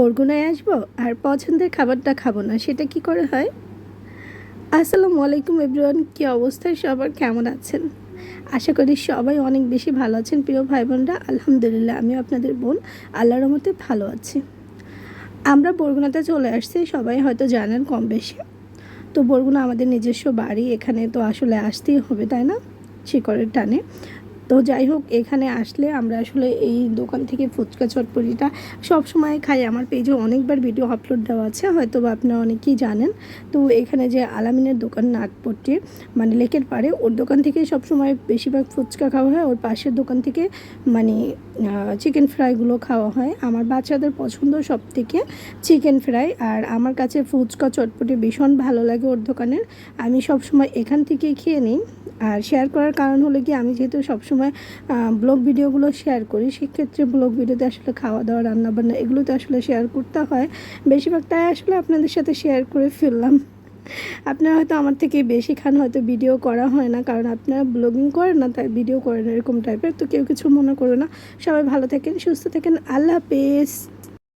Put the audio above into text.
বরগুনায় আসব আর পছন্দের খাবারটা খাব না, সেটা কি করে হয়? আসসালামু আলাইকুম এভরিওয়ান, কী অবস্থায় সবার কেমন আছেন? আশা করি সবাই অনেক বেশি ভালো আছেন প্রিয় ভাই বোনরা আলহামদুলিল্লাহ, আমিও আপনাদের বোন, আল্লাহর মতে ভালো আছি। আমরা বরগুনাতে চলে আসছি, সবাই হয়তো জানেন কম বেশি তো বরগুনা আমাদের নিজস্ব বাড়ি, এখানে তো আসলে আসতেই হবে, তাই না? শিকড়ের টানে। তো যাই হোক, এখানে আসলে আমরা আসলে এই দোকান থেকে ফুচকা চটপটিটা সব সময় খাই। আমার পেজে অনেকবার ভিডিও আপলোড দেওয়া আছে হয়তো বা আপনারা অনেকেই জানেন। তো এখানে যে আলামিনের দোকান নাটপট্টি মানে লেকের পাড়ে, ওর দোকান থেকে সব সময় বেশিরভাগ ফুচকা খাওয়া হয়। ওর পাশের দোকান থেকে মানে চিকেন ফ্রাইগুলো খাওয়া হয়। আমার বাচ্চাদের পছন্দ সব থেকে চিকেন ফ্রাই আর আমার কাছে ফুচকা চটপটি ভীষণ ভালো লাগে ওর দোকানের। আমি সব সময় এখান থেকেই খেয়ে নিই। আর শেয়ার করার কারণ হলো কি, আমি যেহেতু সবসময় ব্লগ ভিডিওগুলো শেয়ার করি, সেক্ষেত্রে ব্লগ ভিডিওতে আসলে খাওয়া দাওয়া, রান্নাবান্না এগুলো তো আসলে শেয়ার করতে হয়। বেশিরভাগ তাই আসলে আপনাদের সাথে শেয়ার করে ফেললাম। আপনারা হয়তো আমার থেকে বেশি খান, হয়তো ভিডিও করা হয় না, কারণ আপনারা ব্লগিং করেন না, তাই ভিডিও করেন এরকম টাইপের তো কেউ কিছু মনে করো না। সবাই ভালো থাকেন, সুস্থ থাকেন, আল্লাহ হাফেজ।